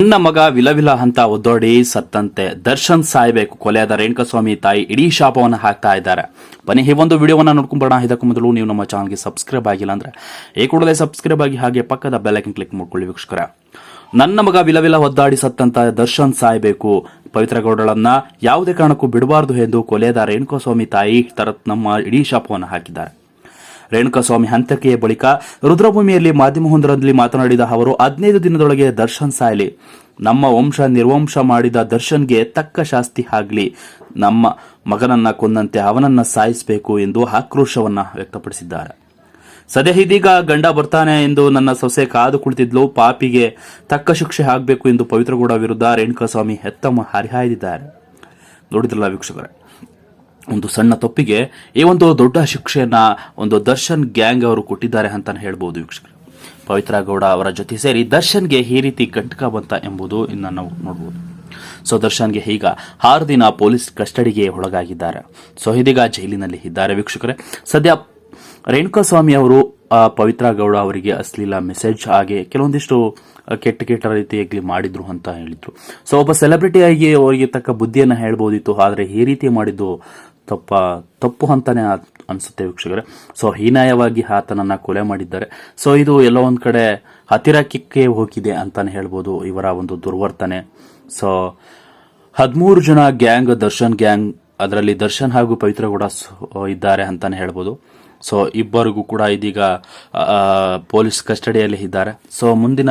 ನನ್ನ ಮಗ ವಿಲವಿಲ ಅಂತ ಒದ್ದೋಡಿ ಸತ್ತಂತೆ. ದರ್ಶನ್ ಸಾಯ್ಬೇಕು. ಕೊಲೆಯಾದ ರೇಣುಕಸ್ವಾಮಿ ತಾಯಿ ಇಡೀ ಶಾಪವನ್ನು ಹಾಕ್ತಾ ಇದ್ದಾರೆ. ಬನ್ನಿ, ಈ ಒಂದು ವಿಡಿಯೋವನ್ನು ನೋಡ್ಕೊಂಬೋಣ ಇದಕ್ಕೂ ಮೊದಲು ನೀವು ನಮ್ಮ ಚಾನಲ್ಗೆ ಸಬ್ಸ್ಕ್ರೈಬ್ ಆಗಿಲ್ಲ ಅಂದ್ರೆ ಈ ಕೂಡಲೇ ಸಬ್ಸ್ಕ್ರೈಬ್ ಆಗಿ ಹಾಗೆ ಪಕ್ಕದ ಬೆಲ್ಲೈಕನ್ ಕ್ಲಿಕ್ ಮಾಡ್ಕೊಳ್ಳಿ ವೀಕ್ಷಕರ. ನನ್ನ ಮಗ ವಿಲವಿಲ ಒದ್ದಾಡಿ ಸತ್ತಂತ ದರ್ಶನ್ ಸಾಯ್ಬೇಕು. ಪವಿತ್ರ ಗೌಡಳನ್ನ ಯಾವುದೇ ಕಾರಣಕ್ಕೂ ಬಿಡಬಾರದು ಎಂದು ಕೊಲೆಯಾದ ರೇಣುಕಸ್ವಾಮಿ ತಾಯಿ ತರತ್ ನಮ್ಮ ಇಡೀ ಶಾಪವನ್ನು ಹಾಕಿದ್ದಾರೆ. ರೇಣುಕಸ್ವಾಮಿ ಹಂತಕೆಯ ಬಳಿಕ ರುದ್ರಭೂಮಿಯಲ್ಲಿ ಮಾಧ್ಯಮವೊಂದರಲ್ಲಿ ಮಾತನಾಡಿದ ಅವರು, ಹದಿನೈದು ದಿನದೊಳಗೆ ದರ್ಶನ್ ಸಾಯಲಿ. ನಮ್ಮ ವಂಶ ನಿರ್ವಂಶ ಮಾಡಿದ ದರ್ಶನ್ಗೆ ತಕ್ಕ ಶಾಸ್ತಿ ಆಗ್ಲಿ. ನಮ್ಮ ಮಗನನ್ನ ಕೊಂದಂತೆ ಅವನನ್ನ ಸಾಯಿಸಬೇಕು ಎಂದು ಆಕ್ರೋಶವನ್ನ ವ್ಯಕ್ತಪಡಿಸಿದ್ದಾರೆ. ಸದ್ಯ ಇದೀಗ ಗಂಡ ಬರ್ತಾನೆ ಎಂದು ನನ್ನ ಸೊಸೆ ಕಾದು ಕುಳಿತಿದ್ಲು. ಪಾಪಿಗೆ ತಕ್ಕ ಶಿಕ್ಷೆ ಆಗಬೇಕು ಎಂದು ಪವಿತ್ರಗೌಡ ವಿರುದ್ಧ ರೇಣುಕಾಸ್ವಾಮಿ ಹೆತ್ತಮ್ಮ ಹರಿಹಾಯ್ದಿದ್ದಾರೆ ನೋಡಿದ್ರಲ್ಲ ವೀಕ್ಷಕರೇ. ಒಂದು ಸಣ್ಣ ತಪ್ಪಿಗೆ ಈ ಒಂದು ದೊಡ್ಡ ಶಿಕ್ಷೆಯನ್ನ ಒಂದು ದರ್ಶನ್ ಗ್ಯಾಂಗ್ ಅವರು ಕೊಟ್ಟಿದ್ದಾರೆ ಅಂತ ಹೇಳ್ಬೋದು ವೀಕ್ಷಕರು. ಪವಿತ್ರ ಗೌಡ ಅವರ ಜೊತೆ ಸೇರಿ ದರ್ಶನ್ಗೆ ಈ ರೀತಿ ಗಂಟಕ ಬಂತ ಎಂಬುದು ಇನ್ನು ನಾವು ನೋಡಬಹುದು ಸೊ, ದರ್ಶನ್ಗೆ ಈಗ ಆರು ದಿನ ಪೊಲೀಸ್ ಕಸ್ಟಡಿಗೆ ಒಳಗಾಗಿದ್ದಾರೆ. ಸೊ, ಇದೀಗ ಜೈಲಿನಲ್ಲಿ ಇದ್ದಾರೆ ವೀಕ್ಷಕರೇ. ಸದ್ಯ ರೇಣುಕಾಸ್ವಾಮಿ ಅವರು ಪವಿತ್ರ ಗೌಡ ಅವರಿಗೆ ಅಶ್ಲೀಲ ಮೆಸೇಜ್ ಹಾಗೆ ಕೆಲವೊಂದಿಷ್ಟು ಕೆಟ್ಟ ಕೆಟ್ಟ ರೀತಿಯಾಗಿ ಮಾಡಿದ್ರು ಅಂತ ಹೇಳಿದ್ರು. ಸೊ, ಒಬ್ಬ ಸೆಲೆಬ್ರಿಟಿಯಾಗಿ ಅವರಿಗೆ ತಕ್ಕ ಬುದ್ಧಿಯನ್ನು ಹೇಳ್ಬೋದಿತ್ತು, ಆದರೆ ಈ ರೀತಿ ಮಾಡಿದ್ದು ತಪ್ಪ, ತಪ್ಪು ಅಂತಾನೆ ಅನ್ಸುತ್ತೆ ವೀಕ್ಷಕರೇ. ಸೊ ಹೀನಾಯವಾಗಿ ಆತನನ್ನ ಕೊಲೆ ಮಾಡಿದ್ದಾರೆ. ಸೊ ಇದು ಎಲ್ಲೋ ಒಂದು ಕಡೆ ಹತ್ತಿರಕ್ಕೆ ಹೋಗಿದೆ ಅಂತಾನೆ ಹೇಳ್ಬೋದು ಇವರ ಒಂದು ದುರ್ವರ್ತನೆ. ಸೊ ಹದಿಮೂರು ಜನ ಗ್ಯಾಂಗ್, ದರ್ಶನ್ ಗ್ಯಾಂಗ್, ಅದರಲ್ಲಿ ದರ್ಶನ್ ಹಾಗೂ ಪವಿತ್ರ ಕೂಡ ಇದ್ದಾರೆ ಅಂತಾನೆ ಹೇಳ್ಬೋದು. ಸೊ ಇಬ್ಬರಿಗೂ ಕೂಡ ಇದೀಗ ಪೊಲೀಸ್ ಕಸ್ಟಡಿಯಲ್ಲಿ ಇದ್ದಾರೆ. ಸೊ ಮುಂದಿನ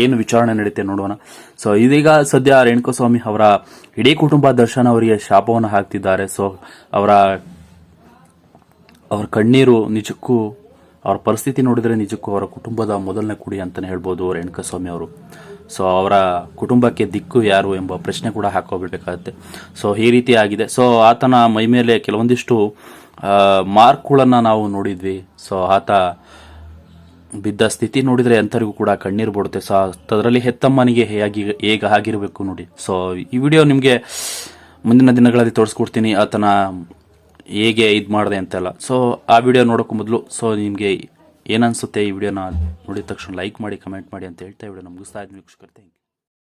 ಏನು ವಿಚಾರಣೆ ನಡೀತೆ ನೋಡೋಣ. ಸೊ ಇದೀಗ ಸದ್ಯ ರೇಣುಕಸ್ವಾಮಿ ಅವರ ಇಡೀ ಕುಟುಂಬ ದರ್ಶನ್ ಅವರಿಗೆ ಶಾಪವನ್ನು ಹಾಕ್ತಿದ್ದಾರೆ. ಸೊ ಅವರ ಅವರ ಕಣ್ಣೀರು ನಿಜಕ್ಕೂ, ಅವ್ರ ಪರಿಸ್ಥಿತಿ ನೋಡಿದ್ರೆ ನಿಜಕ್ಕೂ ಅವರ ಕುಟುಂಬದ ಮೊದಲನೇ ಕುಡಿ ಅಂತಲೇ ಹೇಳ್ಬೋದು ರೇಣುಕಸ್ವಾಮಿ ಅವರು. ಸೊ ಅವರ ಕುಟುಂಬಕ್ಕೆ ದಿಕ್ಕು ಯಾರು ಎಂಬ ಪ್ರಶ್ನೆ ಕೂಡ ಹಾಕೋಬಿಡ್ಬೇಕಾಗತ್ತೆ ಸೊ ಈ ರೀತಿ ಆಗಿದೆ. ಸೊ ಆತನ ಮೈ ಮೇಲೆ ಕೆಲವೊಂದಿಷ್ಟು ಮಾರ್ಕ್ಗಳನ್ನು ನಾವು ನೋಡಿದ್ವಿ. ಸೊ ಆತ ಬಿದ್ದ ಸ್ಥಿತಿ ನೋಡಿದ್ರೆ ಎಂಥರಿಗೂ ಕೂಡ ಕಣ್ಣೀರು ಬಿಡುತ್ತೆ. ಸೊ ಅದರಲ್ಲಿ ಹೆತ್ತಮ್ಮನಿಗೆ ಹೇಗೆ ಹೇಗೆ ಆಗಿರಬೇಕು ನೋಡಿ. ಸೊ ಈ ವಿಡಿಯೋ ನಿಮಗೆ ಮುಂದಿನ ದಿನಗಳಲ್ಲಿ ತೋರಿಸ್ಕೊಡ್ತೀನಿ, ಆತನ ಹೇಗೆ ಇದು ಮಾಡಿದೆ ಅಂತೆಲ್ಲ. ಸೊ ಆ ವಿಡಿಯೋ ನೋಡೋಕ್ಕೂ ಮೊದಲು ಸೊ ನಿಮಗೆ ಏನನ್ಸುತ್ತೆ ಈ ವಿಡಿಯೋನ ನೋಡಿದ ತಕ್ಷಣ ಲೈಕ್ ಮಾಡಿ ಕಮೆಂಟ್ ಮಾಡಿ ಅಂತ ಹೇಳ್ತಾ ನಮಗೂ ಮುಗಿಸ್ತಾ ಇದ್ದೀನಿ, ವೀಕ್ಷಕರು ಥ್ಯಾಂಕ್ ಯು